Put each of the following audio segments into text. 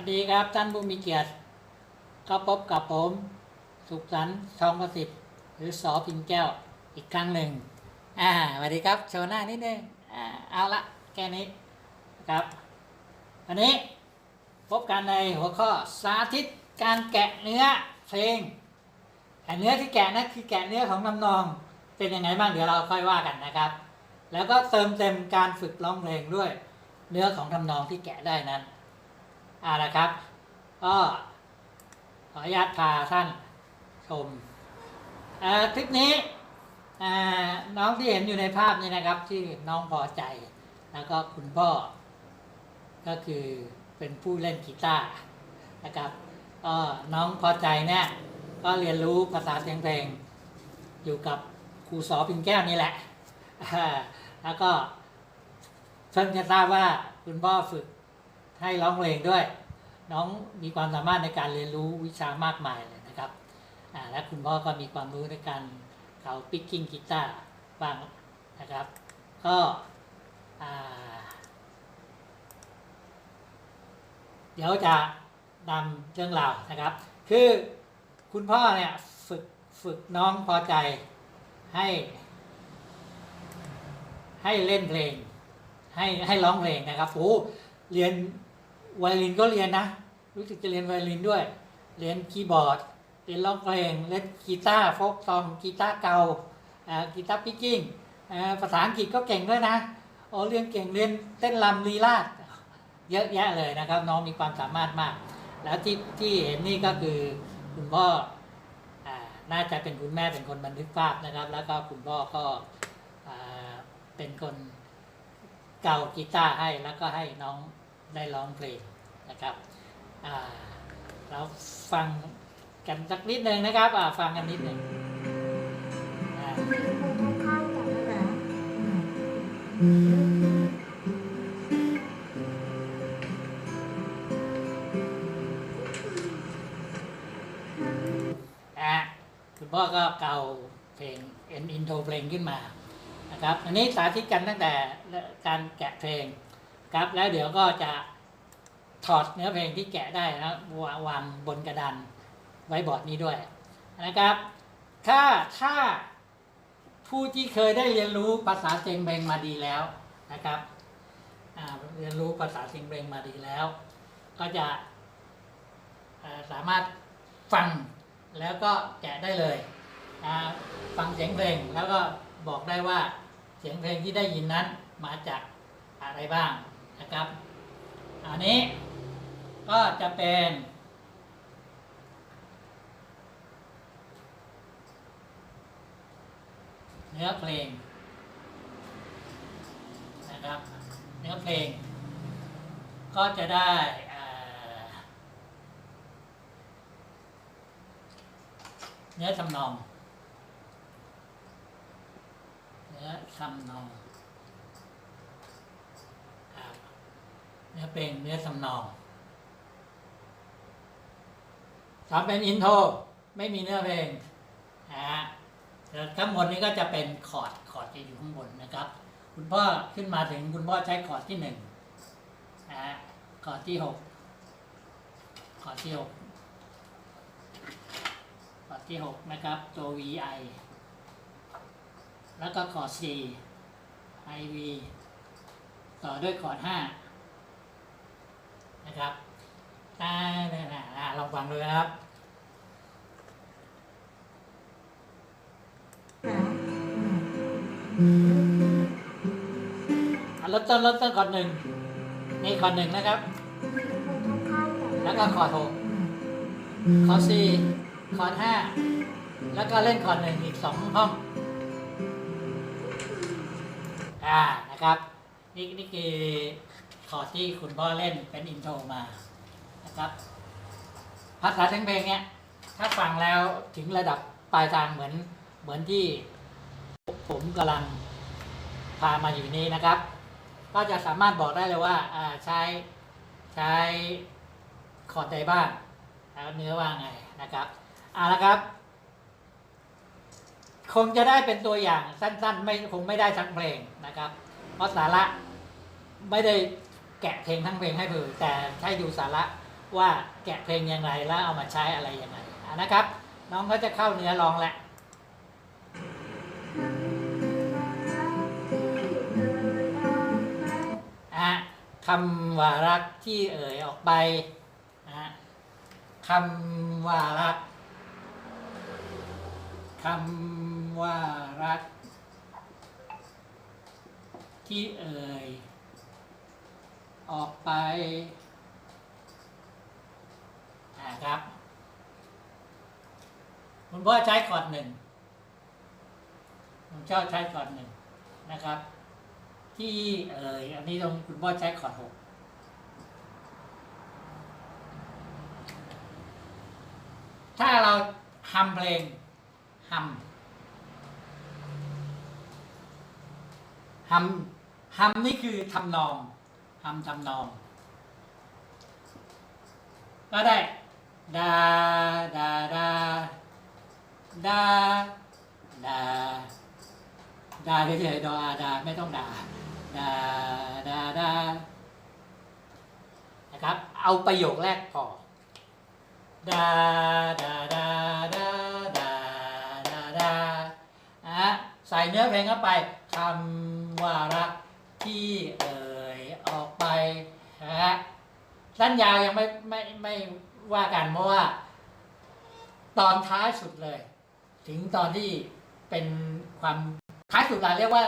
วัสดีครับท่านผู้มีเกียรติก็พบกับผม สุขสันต์ทองประสิทธิ์หรือสอพิมพ์แก้วอีกครั้งหนึ่งอ่าสวัสดีครับโชว์หน้านิดนึงอ่าเอาละแค่นี้ครับวันนี้พบกันในหัวข้อสาธิตการแกะเนื้อเพลงแต่เนื้อที่แกะนะคือแกะเนื้อของทำนอง เป็นยังไงบ้างเดี๋ยวเราค่อยว่ากันนะครับ แล้วก็เติมเต็มการฝึกร้องเพลงด้วย เนื้อของทำนองที่แกะได้นั้น อ่านะครับ ก็ขออนุญาตพาท่านชมคลิปนี้น้องที่เห็นอยู่ในภาพนี้นะครับ ที่อน้องพอใจ แล้วก็คุณพ่อ ก็คือเป็นผู้เล่นกีตาร์นะครับก็น้องพอใจเนี่ยก็เรียนรู้ภาษาเสียงเพลง อยู่กับครูสอปินแก้วนี่แหละ แล้วก็เพิ่งจะทราบว่าคุณพ่อฝึกให้ร้องเพลงด้วย น้องมีความสามารถในการเรียนรู้วิชามากมายเลยนะครับและคุณพ่อก็มีความรู้ในการเขาปิกกิ้งกีตาร์บ้างนะครับ ก็เดี๋ยวจะนำเรื่องราวนะครับ คือคุณพ่อเนี่ยฝึกฝึกน้องพอใจให้ ให้เล่นเพลง ให้ให้ร้องเพลงนะครับโอ้เรียน ไวโอลินก็เรียนนะ รู้สึกจะเรียนไวโอลินด้วย เรียนคีย์บอร์ด เรียนร้องเพลง เล่นกีตาร์โฟกซองกีตาร์เกาอ่ากีตาร์ปิกกิ้งภาษาอังกฤษก็เก่งด้วยนะโอ้เรียนเก่งเรียนเต้นรำลีลาดเยอะแยะเลยนะครับ น้องมีความสามารถมาก แล้วที่ที่เห็นนี่ก็คือคุณพ่ออน่าจะเป็นคุณแม่เป็นคนบันทึกภาพนะครับ แล้วก็คุณพ่อก็เป็นคนเก่ากีตาร์ให้แล้วก็ให้น้อง ได้ร้องเพลงนะครับเราฟังกันสักนิดหนึ่งนะครับฟังกันนิดหนึ่งคุณพ่อก็เก่าเพลงเอ็นอินโทรเพลงขึ้นมานะครับ อันนี้สาธิตกันตั้งแต่การแกะเพลง ครับ แล้วเดี๋ยวก็จะถอดเนื้อเพลงที่แกะได้นะวางวางบนกระดานไว้บอร์ดนี้ด้วยนะครับ ถ้าถ้าผู้ที่เคยได้เรียนรู้ภาษาเจงเพลงมาดีแล้วนะครับเรียนรู้ภาษาเจงเพลงมาดีแล้ว ก็จะาสามารถฟังแล้วก็แกะได้เลยฟังเสียงเพลงแล้วก็บอกได้ว่าเสียงเพลงที่ได้ยินนั้นมาจากอะไรบ้าง นะครับ อันนี้ก็จะเป็นเนื้อเพลงนะครับเนื้อเพลง ก็จะได้เนื้อทำนองเนื้อทำนองครับ เนื้อเพลงเนื้อทำนองถ้าเป็นอินโทรไม่มีเนื้อเพลงนะฮะแต่ทั้งหมดนี้ก็จะเป็นคอร์ดคอร์ดจะอยู่ข้างบนนะครับ คุณพ่อขึ้นมาถึงคุณพ่อใช้คอร์ดที่หนึ่งนะฮะคอร์ดที่หกคอร์ดที่หกคอร์ดที่หกนะครับตัว VI แล้วก็คอร์ด C IV ต่อด้วยคอร์ด5 นะครับอ่าเนี่ยนะลองฟังดูนะครับลดต้นลดต้นคอร์ดหนึ่งนี่คอร์ดหนึ่งนะครับ แล้วก็คอร์ดหกคอร์ดสี่คอร์ดห้าแล้วก็เล่นคอร์ดหนึ่งอีกสองห้องอ่านะครับ นี่นี่คือ คอร์ดที่คุณพ่อเล่นเป็นอินโทรมานะครับภาษาเสียงเพลงเนี้ยถ้าฟังแล้วถึงระดับปลายทางเหมือนเหมือนที่ผมกำลังพามาอยู่นี้นะครับ ก็จะสามารถบอกได้เลยว่าอ่าใช้ใช้คอร์ดใดบ้างแล้วเนื้อว่าไงนะครับเอาละครับ คงจะได้เป็นตัวอย่างสั้นๆ ไม่คงไม่ได้ทั้งเพลงนะครับ เพราะสาระไม่ได้ แกะเพลงทั้งเพลงให้เพื่อแต่ให้ดูสาระว่าแกะเพลงย่างไรแล้วเอามาใช้อะไรยังไงนะครับ น้องก็จะเข้าเนื้อร้องแล้วอะคำว่ารักที่เอ่ยออกไปอะคำว่ารักคำว่ารัก ที่เอ่ย ออกไปนะครับ คุณพ่อใช้ก่อนหนึ่งผมชอบใช้ก่อนหนึ่งนะครับ ที่เอ่ยอันนี้ตรงคุณพ่อใช้ขอดหกถ้าเราฮัมเพลงฮัมฮัมฮัมนี่คือทำนอง ฮัมทำนอง ก็ได้ดาดาดาดาดาดาเฉยๆดออาดาไม่ต้องดาดาดาดานะครับ เอาประโยคแรกพอดาดาดาดาดาดาดาอะใส่เนื้อเพลงเข้าไปคำว่ารักที่เอ่ นะฮะสั้นยาวยังไม่ไม่ไม่ว่ากันเพราะว่า ตอนท้ายสุดเลย ถึงตอนที่เป็นความท้ายสุดเราเรียกว่า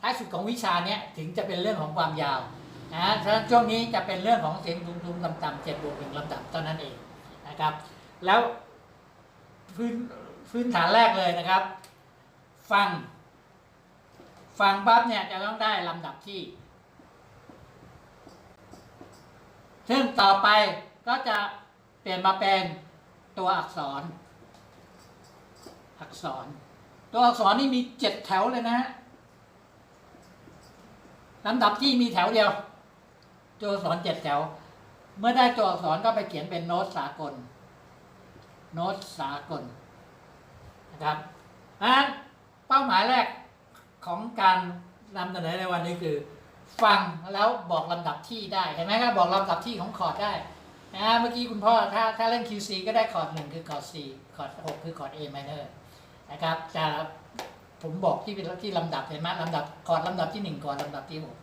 ท้ายสุดของวิชาเนี้ยถึงจะเป็นเรื่องของความยาวนะฉะนั้นช่วงนี้จะเป็นเรื่องของเสียงทุ้มๆต่ำๆเจ็ดบวกหนึ่งลำดับเท่านั้นเองนะครับ แล้วพื้นพื้นฐานแรกเลยนะครับ ฟัง ฟังปั๊บเนี่ยจะต้องได้ลำดับที่ ซึ่งต่อไปก็จะเปลี่ยนมาเป็นตัวอักษร อักษร ตัวอักษรนี่มีเจ็ดแถวเลยนะฮะลำดับที่มีแถวเดียว ตัวอักษรเจ็ดแถว เมื่อได้ตัวอักษรก็ไปเขียนเป็นโน้ตสากล โน้ตสากลนะครับเพราะฉะนั้นเป้าหมายแรกของการนำเสนอในวันนี้คือ ฟังแล้วบอกลำดับที่ได้เห็นไหมครับบอกลำดับที่ของคอร์ดได้นะเมื่อกี้คุณพ่อถ้าถ้าเล่น QC ก็ได้คอร์ดหนึ่งคือคอร์ด C คอร์ดหกคือคอร์ด A minor นะครับจะผมบอกที่เป็นที่ลำดับเห็นไหมลำดับคอร์ดลำดับที่หนึ่งคอร์ดลำดับที่หก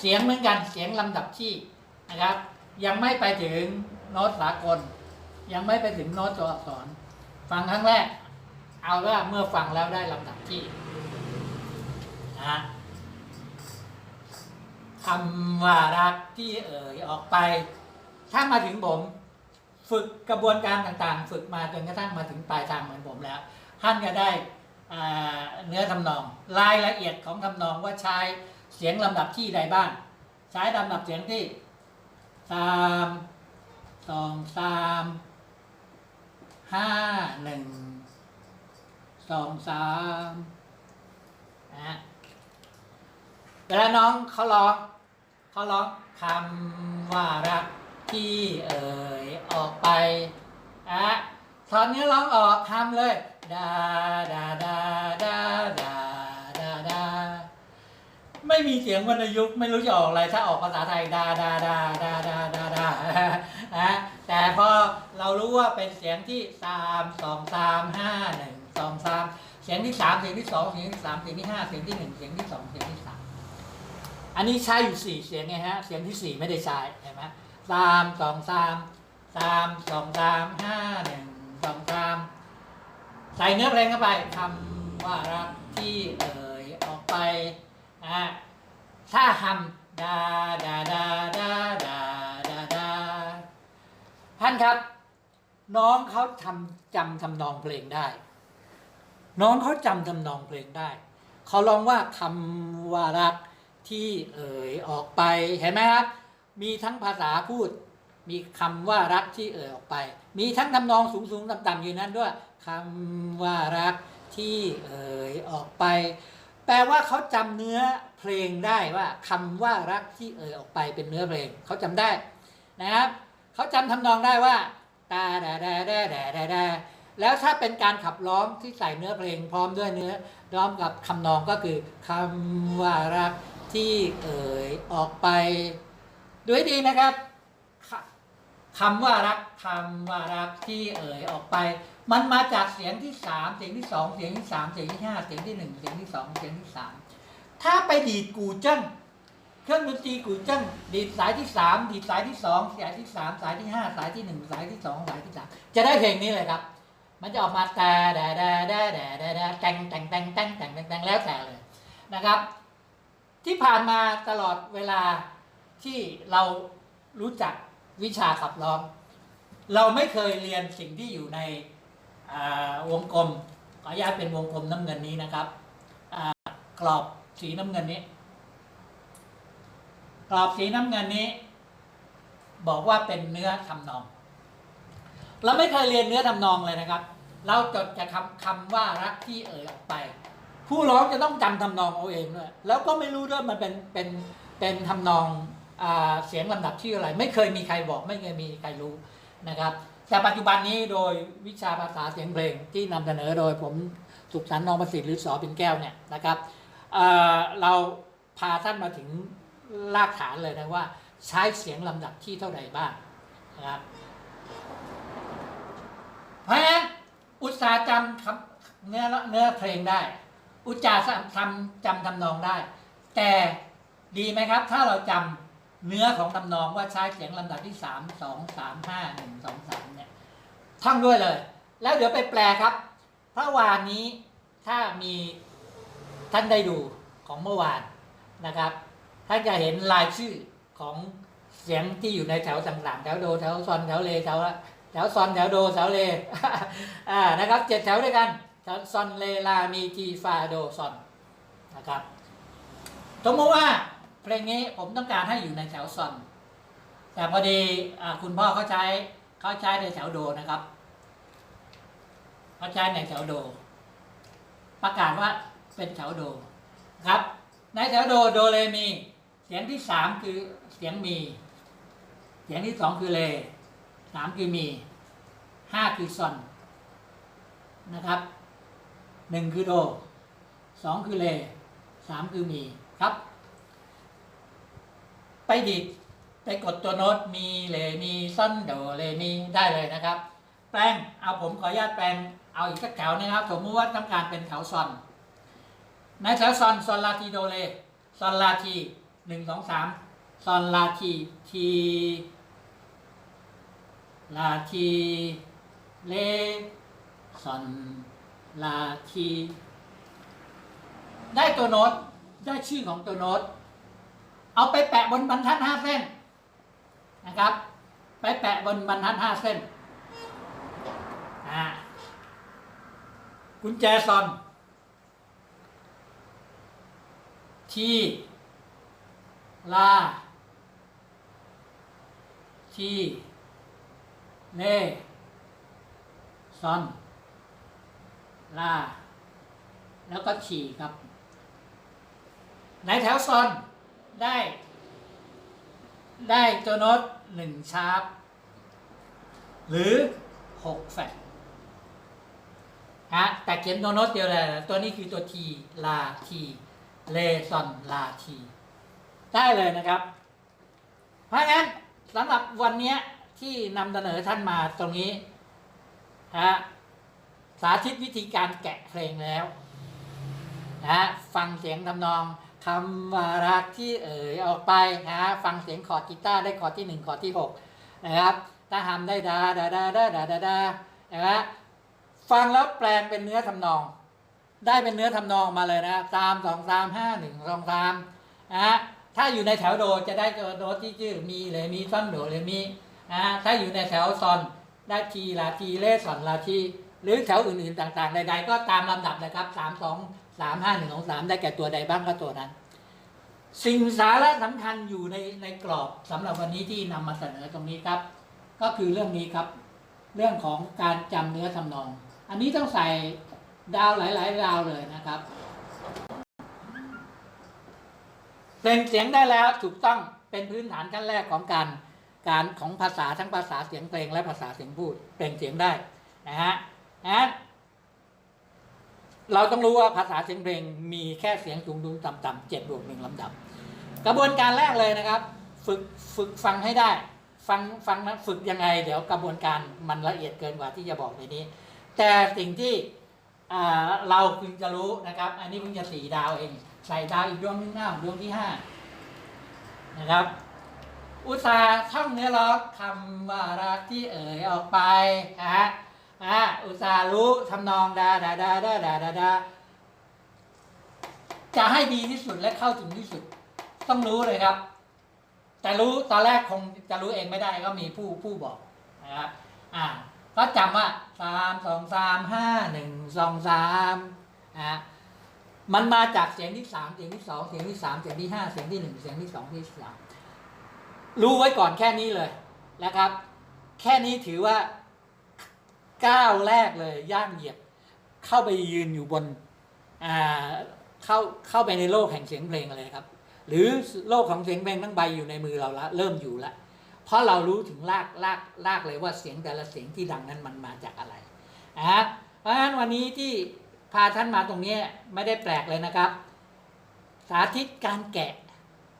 เสียงเหมือนกันเสียงลำดับที่นะครับ ยังไม่ไปถึงโน้ตสากล ยังไม่ไปถึงโน้ตตัวอักษร ฟังครั้งแรก เอาว่าเมื่อฟังแล้วได้ลำดับที่นะฮะ คำว่ารักที่เอ่ยออกไป ถ้ามาถึงผม ฝึกกระบวนการต่างๆ ฝึกมาจนกระทั่งมาถึงปลายทางเหมือนผมแล้ว ท่านก็ได้เนื้อทำนอง รายละเอียดของทำนองว่าใช้เสียงลำดับที่ใดบ้าง ใช้ลำดับเสียงที่สามสองสามห้าหนึ่งสองสามนะเวลาน้องเขาร้อง เขาร้องคำว่ารักที่เอ่ยออกไปอะตอนนี้ร้องออกคำเลยดาดาดาดาดาดาดาไม่มีเสียงวรรณยุกต์ไม่รู้จะออกอะไรถ้าออกภาษาไทยดาดาดาดาดาดาดานะแต่พอเรารู้ว่าเป็นเสียงที่สามสองสามห้าหนึ่งสองสามเสียงที่สามเสียงที่สองเสียงที่สามเสียงที่ห้าเสียงที่หนึ่งเสียงที่สองเสียงที่สาม อันนี้ใช้อยู่สี่เสียงไงฮะ เสียงที่สี่ไม่ได้ใช้เห็นไหมสามสองสามสามสองสามห้าหนึ่งสองสามใส่เนื้อเพลงเข้าไปคำว่ารักที่เอ่ยออกไปอะถ้าทำดาดาดาดาดาดาดาท่านครับ น้องเขาทำจำทำนองเพลงได้ น้องเขาจำทำนองเพลงได้ เขาลองว่าคำว่ารัก ที่เอ่ยออกไปเห็นไหมครับ มีทั้งภาษาพูด มีคำว่ารักที่เอ่ยออกไป มีทั้งทำนองสูงสูงต่ำต่ำอยู่นั้นด้วยคำว่ารักที่เอ่ยออกไป แปลว่าเขาจำเนื้อเพลงได้ว่าคำว่ารักที่เอ่ยออกไปเป็นเนื้อเพลงเขาจำได้นะครับเขาจำทำนองได้ว่าตาแดาดาดาดาดาดาแล้วถ้าเป็นการขับร้องที่ใส่เนื้อเพลงพร้อมด้วยเนื้อร้อมกับคำนองก็คือคำว่ารัก ที่เอ่ยออกไปด้วยดีนะครับคำว่ารักคำว่ารักที่เอ่ยออกไป มันมาจากเสียงที่สามเสียงที่สองเสียงที่สามเสียงที่ห้าเสียงที่หนึ่งเสียงที่สองเสียงที่สามถ้าไปดีดกูเจิ้งเครื่องดนตรีกูเจิ้งดีดสายที่สามดีดสายที่สองสายที่สามสายที่ห้าสายที่หนึ่งสายที่สองสายที่สามจะได้เพลงนี้เลยครับ มันจะออกมาแต่แดแดแดแดแดแดแต่แต่งแต่งแต่งแต่งแต่งแต่งแล้วแต่เลยนะครับ ที่ผ่านมาตลอดเวลาที่เรารู้จักวิชาขับร้อง เราไม่เคยเรียนสิ่งที่อยู่ในวงกลมขออนุญาตเป็นวงกลมน้ำเงินนี้นะครับกรอบสีน้ำเงินนี้ กรอบสีน้ำเงินนี้ บอกว่าเป็นเนื้อทำนอง เราไม่เคยเรียนเนื้อทำนองเลยนะครับ เราจดจะคำคำว่ารักที่เอ่ยออกไป ผู้ร้องจะต้องจำทำนองเอาเองด้วยแล้วก็ไม่รู้ด้วยมันเป็นเป็นเป็นทำนองอเสียงลำดับที่อะไร ไม่เคยมีใครบอกไม่เคยมีใครรู้นะครับแต่ปัจจุบันนี้โดยวิชาภาษาเสียงเพลงที่นำเสนอโดยผมสุขสันต์นองประสิทธิ์หรือสอปินแก้วเนี่ยนะครับเเราพาท่านมาถึงรากฐานเลยนะว่าใช้เสียงลำดับที่เท่าไหร่บ้างนะครับเพราะฉะนั้นอุตสาหจำคำเนื้อเนื้อเพลงได้ อุจจาระทำจำทำนองได้ แต่ดีไหมครับ ถ้าเราจำเนื้อของทำนองว่าใช้เสียงลำดับที่สามสองสามห้าหนึ่งสองสามเนี่ยท่องด้วยเลย แล้วเดี๋ยวไปแปลครับพระวานนี้ถ้ามีท่านได้ดูของเมื่อวานนะครับท่านจะเห็นรายชื่อของเสียงที่อยู่ในแถวต่างๆแถวโดแถวซอนแถวเลแถวแถวซอนแถวโดแถวเลอ่านะครับเจ็ดแถวด้วยกัน แถวซอนเลลามีทีฟาโดซอนนะครับสมมติว่าเพลงนี้ผมต้องการให้อยู่ในแถวซอน แต่พอดีอคุณพ่อเขาใช้เขาใช้ในแถวโดนะครับเขาใช้ในแถวโด ประกาศว่าเป็นแถวโดครับ ในแถวโดโดเลมีเสียงที่สามคือเสียงมี เสียงที่สองคือเลสามคือมีห้าคือซอนนะครับ หนึ่งคือโดสองคือเลสามคือมีครับ ไปดิดไปกดตัวโน้ตมีเลมีซอนโดเลมีได้เลยนะครับ แปลงเอาผมขออนุญาตแปลงเอาอีกสักแถวนะครับสมมติว่าต้องการเป็นแถวซอนในแถวซอนซอนลาทีโดเลซอนลาทีหนึ่งสองสามซอนลาทีทีลาทีเลซอน ลาที ได้ตัวโน้ตได้ชื่อของตัวโน้ต เอาไปแปะบนบรรทัดห้าเส้นนะครับ ไปแปะบนบรรทัดห้าเส้นกุญแจซอน ที ลา ที เล ซอน ลาแล้วก็ทีครับในแถวซอนได้ ได้ตัวโน้ตหนึ่งชาร์ปหรือหกแฟลตฮะแต่เขียนตัวโน้ตเดียวเลยตัวนี้คือตัวทีลาทีเลซอนลาที ได้เลยนะครับ เพราะงั้นสำหรับวันนี้ที่นำเสนอท่านมาตรงนี้ฮะ สาธิตวิธีการแกะเพลงแล้วนะฟังเสียงทำนองคำว่ารักที่เอ่ยออกไปนะฟังเสียงคอร์ดกีตาร์ได้คอร์ดที่หนึ่งคอร์ดที่หกนะครับถ้าทำได้ดาดาดาดาดาดาดานะฟังแล้วแปลงเป็นเนื้อทำนอง ได้เป็นเนื้อทำนองมาเลยนะสามสองสามห้าหนึ่งสองสามนะถ้าอยู่ในแถวโดจะได้โน้ตที่ชื่อมีเลยมีซอนโดเลยมีนะฮะถ้าอยู่ในแถวซอนได้ทีลาทีเลสอนลาที หรือแถวอื่นๆต่างๆ ใด ๆ ก็ตามลำดับนะครับสามสองสามห้าหนึ่งสองสามได้แก่ตัวใดบ้างก็ตัวนั้น สิ่งสาระสำคัญอยู่ในในกรอบสำหรับวันนี้ที่นำมาเสนอตรงนี้ครับ ก็คือเรื่องนี้ครับ เรื่องของการจำเนื้อทำนอง อันนี้ต้องใส่ดาวหลายๆดาวเลยนะครับเพลงเสียงได้แล้วถูกต้องเป็นพื้นฐานขั้นแรกของการการของภาษาทั้งภาษาเสียงเพลงและภาษาเสียงพูดเปล่งเสียงได้นะฮะ นะเราต้องรู้ว่าภาษาเสียงเพลงมีแค่เสียงสูงดุงต่ำๆเจ็ดบวกหนึ่งลำดับ กระบวนการแรกเลยนะครับ ฝึกฝึกฟังให้ได้ ฟังฟังนะฝึกยังไง เดี๋ยวกระบวนการมันละเอียดเกินกว่าที่จะบอกในนี้ แต่สิ่งที่เราพึงจะรู้นะครับ อันนี้เพิ่งจะสี่ดาวเอง ใส่ดาวอีกดวงหนึงหน้าดวงที่ห้านะครับ อุตสาห์ท่องเนื้อร้องคำว่ารักที่เอ่ยออกไปนะฮะ อ่าอุตสาห์รู้ทำนองดาดาดาดาดาดาดาจะให้ดีที่สุดและเข้าถึงที่สุด ต้องรู้เลยครับ แต่รู้ตอนแรกคงจะรู้เองไม่ได้ก็มีผู้ผู้บอกนะครับอ่า ก็จำว่าสามสองสามห้าหนึ่งสองสามอะมันมาจากเสียงที่สามเสียงที่สองเสียงที่สามเสียงที่ห้าเสียงที่หนึ่งเสียงที่สองที่สามรู้ไว้ก่อนแค่นี้เลยนะครับ แค่นี้ถือว่า ก้าวแรกเลยย่างเหยียบเข้าไปยืนอยู่บนอ่าเข้าเข้าไปในโลกแห่งเสียงเพลงเลยครับ หรือโลกของเสียงเพลงทั้งใบอยู่ในมือเราละเริ่มอยู่ละเพราะเรารู้ถึงรากรากรากเลยว่าเสียงแต่ละเสียงที่ดังนั้นมันมาจากอะไรนะเพราะฉะนั้นวันนี้ที่พาท่านมาตรงนี้ไม่ได้แปลกเลยนะครับ สาธิตการแกะ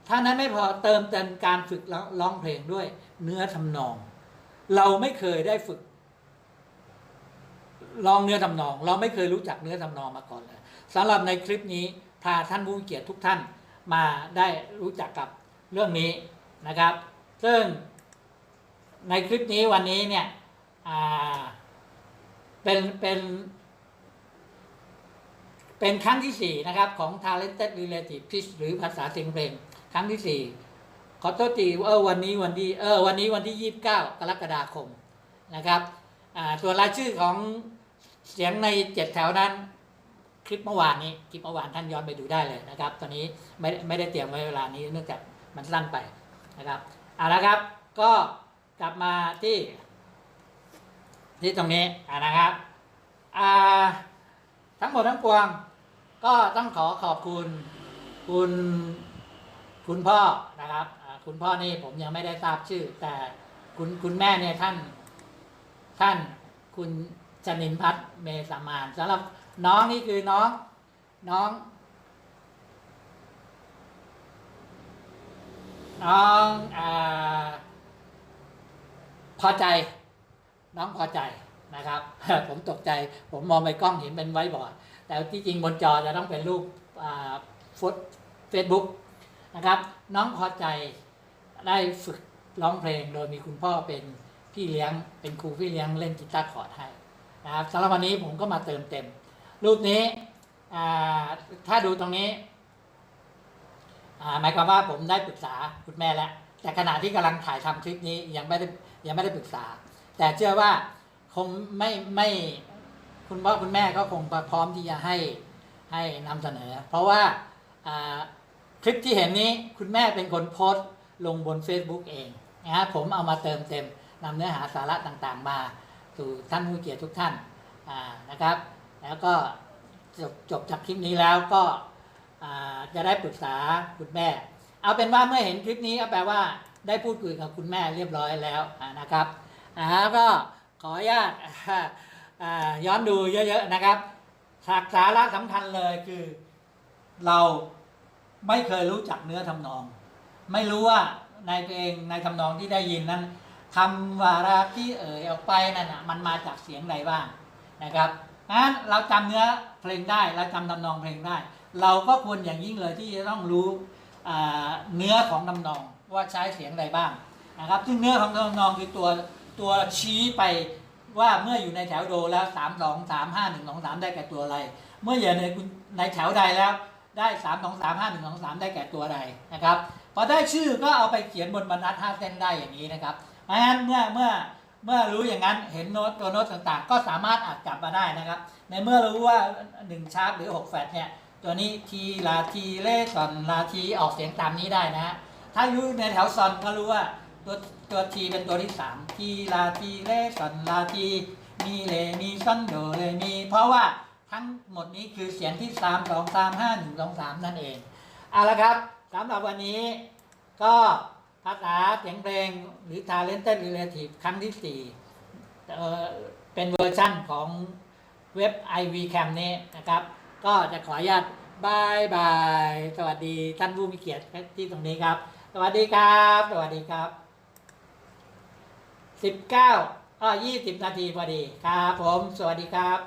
ถ้านั้นไม่พอเติมเต็มการฝึกร้องร้องเพลงด้วยเนื้อทำนอง เราไม่เคยได้ฝึก ร้องเนื้อทำนอง เราไม่เคยรู้จักเนื้อทำนองมาก่อนเลยสำหรับในคลิปนี้พาท่านผู้เกียรติทุกท่านมาได้รู้จักกับเรื่องนี้นะครับ ซึ่งในคลิปนี้วันนี้เนี่ยเป็นเป็น เป็นครั้งที่สี่นะครับ ของ Talented Relative Pitch หรือภาษาเสียงเพลง ครั้งที่สี่ขอโทษทีเออวันนี้วันที่เออวันนี้วันที่ยี่สิบเก้ากรกฎาคมนะครับตัวรายชื่อของ เสียงในเจ็ดแถวนั้น คลิปเมื่อวานนี้คลิปเมื่อวานท่านย้อนไปดูได้เลยนะครับ ตอนนี้ไม่ไม่ได้เตรียมไว้เวลานี้เนื่องจากมันสั้นไปนะครับเอาละครับ ก็กลับมาที่ ที่ตรงนี้อ่านะครับอ่าทั้งหมดทั้งปวง ก็ต้องขอขอบคุณคุณคุณพ่อนะครับคุณพ่อนี่ผมยังไม่ได้ทราบชื่อ แต่คุณคุณแม่เนี่ยท่าน ท่านคุณ จนินพัฒน์เมสามานสำหรับน้องนี่คือน้อง น้อง น้องอพอใจ น้องพอใจนะครับ ผมตกใจ ผมมองไปกล้องเห็นเป็นไว้บอร์ดแต่ที่จริงบนจอจะต้องเป็นรูปฟุตเฟซบุ๊กนะครับ น้องพอใจได้ฝึกร้องเพลงโดยมีคุณพ่อเป็นพี่เลี้ยงเป็นครูพี่เลี้ยงเล่นกีตาร์คอร์ดให้ นะครับสำหรับวันนี้ผมก็มาเติมเต็ม รูปนี้ถ้าดูตรงนี้หมายความว่าผมได้ปรึกษาคุณแม่แล้ว แต่ขณะที่กำลังถ่ายทำคลิปนี้ยังไม่ได้ยังไม่ได้ปรึกษา แต่เชื่อว่าคงไม่ไม่คุณพ่อคุณแม่ก็คงพร้อมที่จะให้ให้นำเสนอ เพราะว่าคลิปที่เห็นนี้คุณแม่เป็นคนโพสต์ลงบน Facebook เองนะฮะผมเอามาเติมเต็มนำเนื้อหาสาระต่างๆมา สู่ท่านผู้เกียรติทุกท่านนะครับ แล้วก็จบจบจากคลิปนี้แล้วก็จะได้ปรึกษาคุณแม่ เอาเป็นว่าเมื่อเห็นคลิปนี้ก็แปลว่าได้พูดคุยกับคุณแม่เรียบร้อยแล้วอ่านะครับก็ขออนุญาตย้อนดูเยอะๆนะครับสาระสำคัญเลยคือ เราไม่เคยรู้จักเนื้อทำนอง ไม่รู้ว่าในเพลงในทำนองที่ได้ยินนั้น คำว่ารักที่เอ่ยออกไปนั่นนะมันมาจากเสียงใดบ้างนะครับงั้นเราจำเนื้อเพลงได้เราจำทำนองเพลงได้ เราก็ควรอย่างยิ่งเลยที่จะต้องรู้เนื้อของทำนองว่าใช้เสียงใดบ้างนะครับ ซึ่งเนื้อของทำนองคือตัวตัวชี้ไปว่าเมื่ออยู่ในแถวโดแล้วสามสองสามห้าหนึ่งสองสามได้แก่ตัวอะไร เมื่ออยู่ในในแถวใดแล้วได้สามสองสามห้าหนึ่งสองสามได้แก่ตัวใดนะครับพอได้ชื่อก็เอาไปเขียนบนบรรทัดห้าเส้นได้อย่างนี้นะครับ เพราะฉะนั้นเมื่อเมื่อเมื่อรู้อย่างนั้นเห็นโน้ตตัวโน้ตต่างๆ ก็สามารถอัดกลับมาได้นะครับ ในเมื่อรู้ว่า1ชาร์ปหรือ6แฟลตเนี่ยตัวนี้ทีลาทีเลซอนลาทีออกเสียงตามนี้ได้นะฮะถ้าอยู่ในแถวซอนก็รู้ว่าตัวตัวทีเป็นตัวที่3ทีลาทีเลซอนลาทีมีเลมีซอนโดเลมีเพราะว่าทั้งหมดนี้คือเสียงที่ 3 2 3 5 1 2 3 นั่นเองเอาละครับสำหรับวันนี้ก็ ภาษาเสียงเพลงหรือ Talented Relative ครั้งที่4เอ่อเป็นเวอร์ชั่นของเว็บ IVCam นี้นะครับ ก็จะขออนุญาตบายบาย สวัสดีท่านผู้มีเกียรติที่ตรงนี้ครับ สวัสดีครับ สวัสดีครับสิบเก้าอ้อยี่สิบนาทีพอดีครับผม สวัสดีครับ